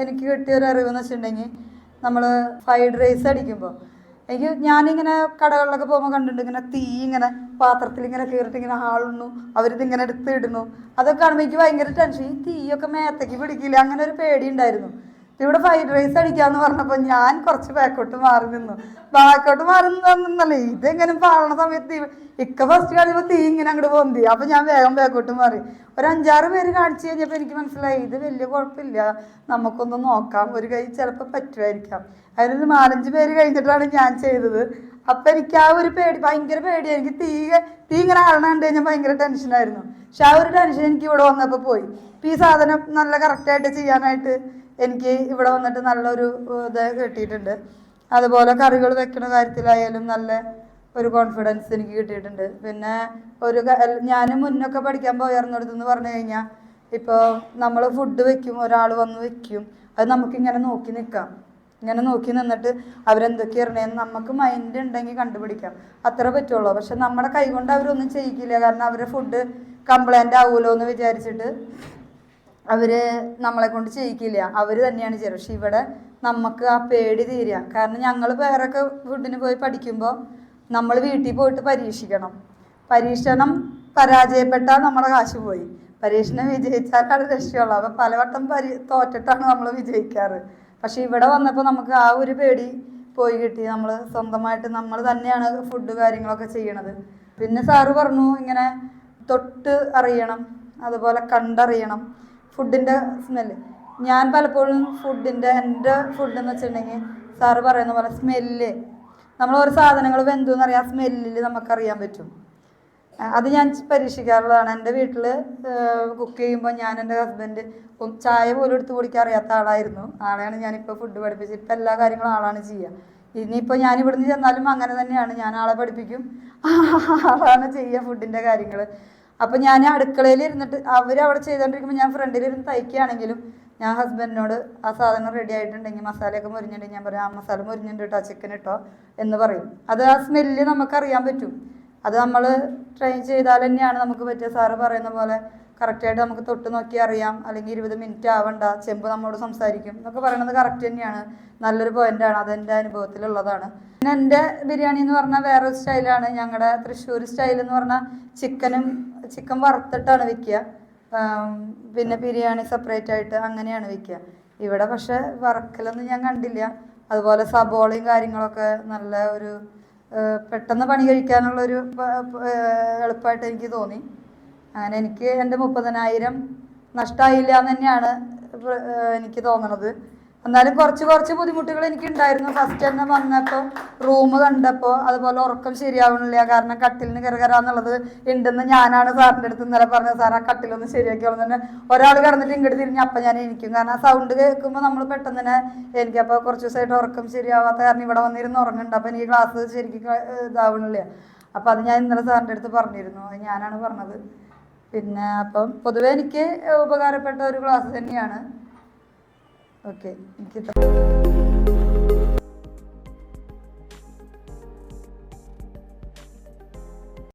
എനിക്ക് കിട്ടിയ ഒരു അറിവ് എന്ന് വെച്ചിട്ടുണ്ടെങ്കിൽ നമ്മൾ ഫ്രൈഡ് റൈസ് അടിക്കുമ്പോൾ എനിക്ക് ഞാനിങ്ങനെ കടകളിലൊക്കെ പോകുമ്പോൾ കണ്ടിട്ടുണ്ട് ഇങ്ങനെ തീ ഇങ്ങനെ പാത്രത്തിൽ ഇങ്ങനെ കയറിയിട്ട് ഇങ്ങനെ ആളുന്നു അവരിതിങ്ങനെ എടുത്ത് ഇടുന്നു. അതൊക്കെ കാണുമ്പോൾ എനിക്ക് ഭയങ്കര ടെൻഷൻ ഈ തീയൊക്കെ മേത്തേക്ക് പിടിക്കില്ല അങ്ങനെ ഒരു പേടി ഉണ്ടായിരുന്നു. ഇവിടെ ഫ്രൈഡ് റൈസ് അടിക്കാന്ന് പറഞ്ഞപ്പോൾ ഞാൻ കുറച്ച് ബാക്കോട്ട് മാറി നിന്നു. ബാക്കോട്ട് മാറി നിന്നല്ലേ ഇതെങ്ങനെ പാളണ സമയത്ത് ഇക്ക ഫസ്റ്റ് കാണിയപ്പോൾ തീ ഇങ്ങനെ അങ്ങോട്ട് പൊന്തി. അപ്പം ഞാൻ വേഗം ബാക്കോട്ട് മാറി. ഒരു അഞ്ചാറ് പേര് കാണിച്ചു കഴിഞ്ഞപ്പോൾ എനിക്ക് മനസ്സിലായി ഇത് വലിയ കുഴപ്പമില്ല. നമുക്കൊന്ന് നോക്കാം ഒരു കൈ ചിലപ്പോൾ പറ്റുമായിരിക്കാം. അതിനൊരു നാലഞ്ച് പേര് കഴിഞ്ഞിട്ടാണ് ഞാൻ ചെയ്തത്. അപ്പം എനിക്ക് ആ ഒരു പേടി ഭയങ്കര പേടിയായി എനിക്ക് തീ തീ ഇങ്ങനെ ആളണ കണ്ടു കഴിഞ്ഞാൽ ഭയങ്കര ടെൻഷനായിരുന്നു പക്ഷെ ആ ഒരു ടെൻഷൻ എനിക്ക് ഇവിടെ വന്നപ്പോൾ പോയി. ഇപ്പം ഈ സാധനം നല്ല കറക്റ്റായിട്ട് ചെയ്യാനായിട്ട് എനിക്ക് ഇവിടെ വന്നിട്ട് നല്ലൊരു ഇത് കിട്ടിയിട്ടുണ്ട്. അതുപോലെ കറികൾ വെക്കുന്ന കാര്യത്തിലായാലും നല്ല ഒരു കോൺഫിഡൻസ് എനിക്ക് കിട്ടിയിട്ടുണ്ട്. പിന്നെ ഒരു ഞാൻ മുന്നൊക്കെ പഠിക്കാൻ പോയിരുന്നിടത്തെന്ന് പറഞ്ഞു കഴിഞ്ഞാൽ ഇപ്പോൾ നമ്മൾ ഫുഡ് വെക്കും ഒരാൾ വന്ന് വെക്കും. അത് നമുക്കിങ്ങനെ നോക്കി നിൽക്കാം ഇങ്ങനെ നോക്കി നിന്നിട്ട് അവരെന്തൊക്കെ ഇറണേന്ന് നമുക്ക് മൈൻഡ് ഉണ്ടെങ്കിൽ കണ്ടുപിടിക്കാം. അത്ര പറ്റുള്ളൂ. പക്ഷെ നമ്മുടെ കൈകൊണ്ട് അവരൊന്നും ചെയ്യിക്കില്ല. കാരണം അവരുടെ ഫുഡ് കംപ്ലൈന്റ് ആവുമല്ലോ എന്ന് വിചാരിച്ചിട്ട് അവർ നമ്മളെ കൊണ്ട് ചെയ്യിക്കില്ല. അവർ തന്നെയാണ് ചെയ്യുക പക്ഷെ ഇവിടെ നമുക്ക് ആ പേടി തീരുക കാരണം ഞങ്ങൾ വേറൊക്കെ ഫുഡിന് പോയി പഠിക്കുമ്പോൾ നമ്മൾ വീട്ടിൽ പോയിട്ട് പരീക്ഷിക്കണം. പരീക്ഷണം പരാജയപ്പെട്ടാൽ നമ്മുടെ കാശ് പോയി. പരീക്ഷണം വിജയിച്ചാലാണ് രക്ഷയുള്ളൂ അപ്പം പലവട്ടം പരി തോറ്റിട്ടാണ് നമ്മൾ വിജയിക്കാറ്. പക്ഷെ ഇവിടെ വന്നപ്പോൾ നമുക്ക് ആ ഒരു പേടി പോയി കിട്ടി. നമ്മൾ സ്വന്തമായിട്ട് നമ്മൾ തന്നെയാണ് ഫുഡ് കാര്യങ്ങളൊക്കെ ചെയ്യണത്. പിന്നെ സാറ് പറഞ്ഞു ഇങ്ങനെ തൊട്ട് അറിയണം അതുപോലെ കണ്ടറിയണം. ഫുഡിന്റെ സ്മെല്ല്. ഞാൻ പലപ്പോഴും ഫുഡിന്റെ എന്റെ ഫുഡ് എന്ന് വെച്ചിട്ടുണ്ടെങ്കിൽ സാറ് പറയുന്ന പോലെ സ്മെല്ല്. നമ്മൾ ഓരോ സാധനങ്ങൾ വെന്തു എന്നറിയാം സ്മെല്ലിൽ നമുക്കറിയാൻ പറ്റും. അത് ഞാൻ പരീക്ഷിക്കാറുള്ളതാണ്. എന്റെ വീട്ടിൽ കുക്ക് ചെയ്യുമ്പോൾ ഞാൻ എന്റെ ഹസ്ബൻഡ് ചായ പോലും എടുത്ത് കുടിക്കാൻ അറിയാത്ത ആളായിരുന്നു. ആളെയാണ് ഞാനിപ്പോൾ ഫുഡ് പഠിപ്പിച്ചത് ഇപ്പം എല്ലാ കാര്യങ്ങളും ആളാണ് ചെയ്യുക ഇനിയിപ്പോൾ ഞാൻ ഇവിടുന്ന് ചെന്നാലും അങ്ങനെ തന്നെയാണ്. ഞാൻ ആളെ പഠിപ്പിക്കും. ആളാണ് ചെയ്യുക ഫുഡിന്റെ കാര്യങ്ങൾ അപ്പോൾ ഞാൻ അടുക്കളയിൽ ഇരുന്നിട്ട് അവർ അവിടെ ചെയ്തുകൊണ്ടിരിക്കുമ്പോൾ ഞാൻ ഫ്രണ്ടിലിരുന്ന് തയ്ക്കുകയാണെങ്കിലും ഞാൻ ഹസ്ബൻഡിനോട് ആ സാധനം റെഡി ആയിട്ടുണ്ടെങ്കിൽ മസാലയൊക്കെ മുരിഞ്ഞിട്ടുണ്ടെങ്കിൽ ഞാൻ പറയും ആ മസാല മുരിഞ്ഞിട്ടുണ്ട് കേട്ടോ ചിക്കൻ ഇട്ടോ എന്ന് പറയും. അത് ആ സ്മെല്ല് നമുക്കറിയാൻ പറ്റും. അത് നമ്മൾ ട്രെയിൻ ചെയ്താൽ തന്നെയാണ് നമുക്ക് പറ്റിയ സാറ് പറയുന്ന പോലെ കറക്റ്റായിട്ട് നമുക്ക് തൊട്ട് നോക്കി അറിയാം. അല്ലെങ്കിൽ ഇരുപത് മിനിറ്റ് ആവണ്ട ചെമ്പ് നമ്മോട് സംസാരിക്കും എന്നൊക്കെ പറയുന്നത് കറക്റ്റ് തന്നെയാണ്. നല്ലൊരു പോയിന്റാണ് അതെന്റെ അനുഭവത്തിലുള്ളതാണ്. പിന്നെ എന്റെ ബിരിയാണി എന്ന് പറഞ്ഞാൽ വേറൊരു സ്റ്റൈലാണ് ഞങ്ങളുടെ തൃശ്ശൂർ സ്റ്റൈൽ എന്ന് പറഞ്ഞാൽ ചിക്കനും ചിക്കൻ വറുത്തിട്ടാണ് വിൽക്കുക പിന്നെ ബിരിയാണി സെപ്പറേറ്റ് ആയിട്ട് അങ്ങനെയാണ് വിൽക്കുക ഇവിടെ പക്ഷെ വറക്കലൊന്നും ഞാൻ കണ്ടില്ല. അതുപോലെ സബോളയും കാര്യങ്ങളൊക്കെ നല്ല ഒരു പെട്ടെന്ന് പണി കഴിക്കാനുള്ളൊരു എളുപ്പമായിട്ട് എനിക്ക് തോന്നി. അങ്ങനെ എനിക്ക് എന്റെ മുപ്പതിനായിരം നഷ്ടമായില്ല എന്ന് തന്നെയാണ് എനിക്ക് തോന്നണത്. എന്നാലും കുറച്ച് കുറച്ച് ബുദ്ധിമുട്ടുകൾ എനിക്ക് ഉണ്ടായിരുന്നു ഫസ്റ്റ് തന്നെ വന്നപ്പോൾ റൂം കണ്ടപ്പോൾ അതുപോലെ ഉറക്കം ശരിയാവണില്ല. കാരണം കട്ടിലിന് കയറുകയെന്നുള്ളത് ഉണ്ടെന്ന് ഞാനാണ് സാറിന്റെ അടുത്ത് ഇന്നലെ പറഞ്ഞത്. സാർ ആ കട്ടിലൊന്ന് ശരിയാക്കിയോളം തന്നെ ഒരാൾ കിടന്നിട്ട് ഇങ്ങോട്ട് തിരിഞ്ഞ് അപ്പം ഞാൻ എനിക്കും കാരണം ആ സൗണ്ട് കേൾക്കുമ്പോൾ നമ്മൾ പെട്ടെന്ന് തന്നെ എനിക്കപ്പോൾ കുറച്ച് ദിവസമായിട്ട് ഉറക്കം ശരിയാവാത്ത കാരണം ഇവിടെ വന്നിരുന്ന് ഉറങ്ങുന്നുണ്ട്. അപ്പം എനിക്ക് ക്ലാസ് ശരിക്കും ഇതാവണില്ല. അപ്പം അത് ഞാൻ ഇന്നലെ സാറിന്റെ അടുത്ത് പറഞ്ഞിരുന്നു. അത് ഞാനാണ് പറഞ്ഞത്. പിന്നെ അപ്പം പൊതുവെ എനിക്ക് ഉപകാരപ്പെട്ട ഒരു ക്ലാസ് തന്നെയാണ്. ഓക്കെ എനിക്ക്